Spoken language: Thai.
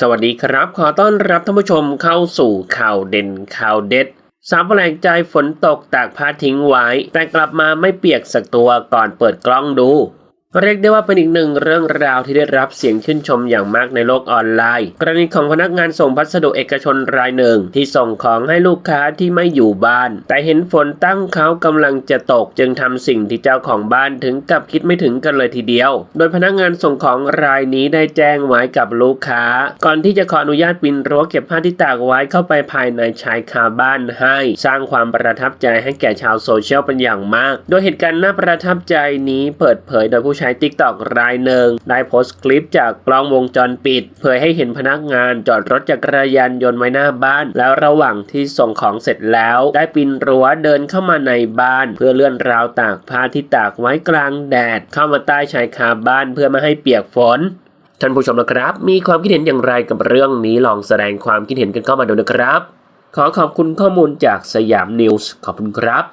สวัสดีครับ ขอต้อนรับท่านผู้ชมเข้าสู่ข่าวเด่นข่าวเด็ด สามแปลงใจฝนตกตากผ้าทิ้งไว้ แต่กลับมาไม่เปียกสักตัวก่อนเปิดกล้องดู เรียกได้ว่าเป็นอีกหนึ่งเรื่องราวที่ได้รับเสียงชื่นชมอย่างมากในโลกออนไลน์ กรณีของพนักงานส่งพัสดุเอกชนรายหนึ่ง ที่ส่งของให้ลูกค้าที่ไม่อยู่บ้าน แต่เห็นฝนตั้งเขากำลังจะตก จึงทำสิ่งที่เจ้าของบ้านถึงกับคิดไม่ถึงกันเลยทีเดียว โดยพนักงานส่งของรายนี้ได้แจ้งไว้กับลูกค้า ก่อนที่จะขออนุญาตปีนรั้วเก็บผ้าที่ตากไว้เข้าไปภายในชายคาบ้านให้ สร้างความประทับใจให้แก่ชาวโซเชียลเป็นอย่างมาก โดยเหตุการณ์น่าประทับใจนี้เปิดเผยโดยผู้ใช้ TikTok รายหนึ่งได้โพสต์คลิปจากกล้องวงจรปิด เผยให้เห็นพนักงานจอดรถจักรยานยนต์ไว้หน้าบ้าน แล้วระหว่างที่ส่งของเสร็จแล้ว ได้ปีนรั้วเดินเข้ามาในบ้าน เพื่อเลื่อนราวตากผ้าที่ตากไว้กลางแดด เข้ามาใต้ชายคาบ้านเพื่อไม่ให้เปียกฝนท่านผู้ชมนะครับ มีความคิดเห็นอย่างไรกับเรื่องนี้ลองแสดงความคิดเห็นกันเข้ามาดูนะครับ ขอขอบคุณข้อมูลจากสยามนิวส์ขอบคุณครับ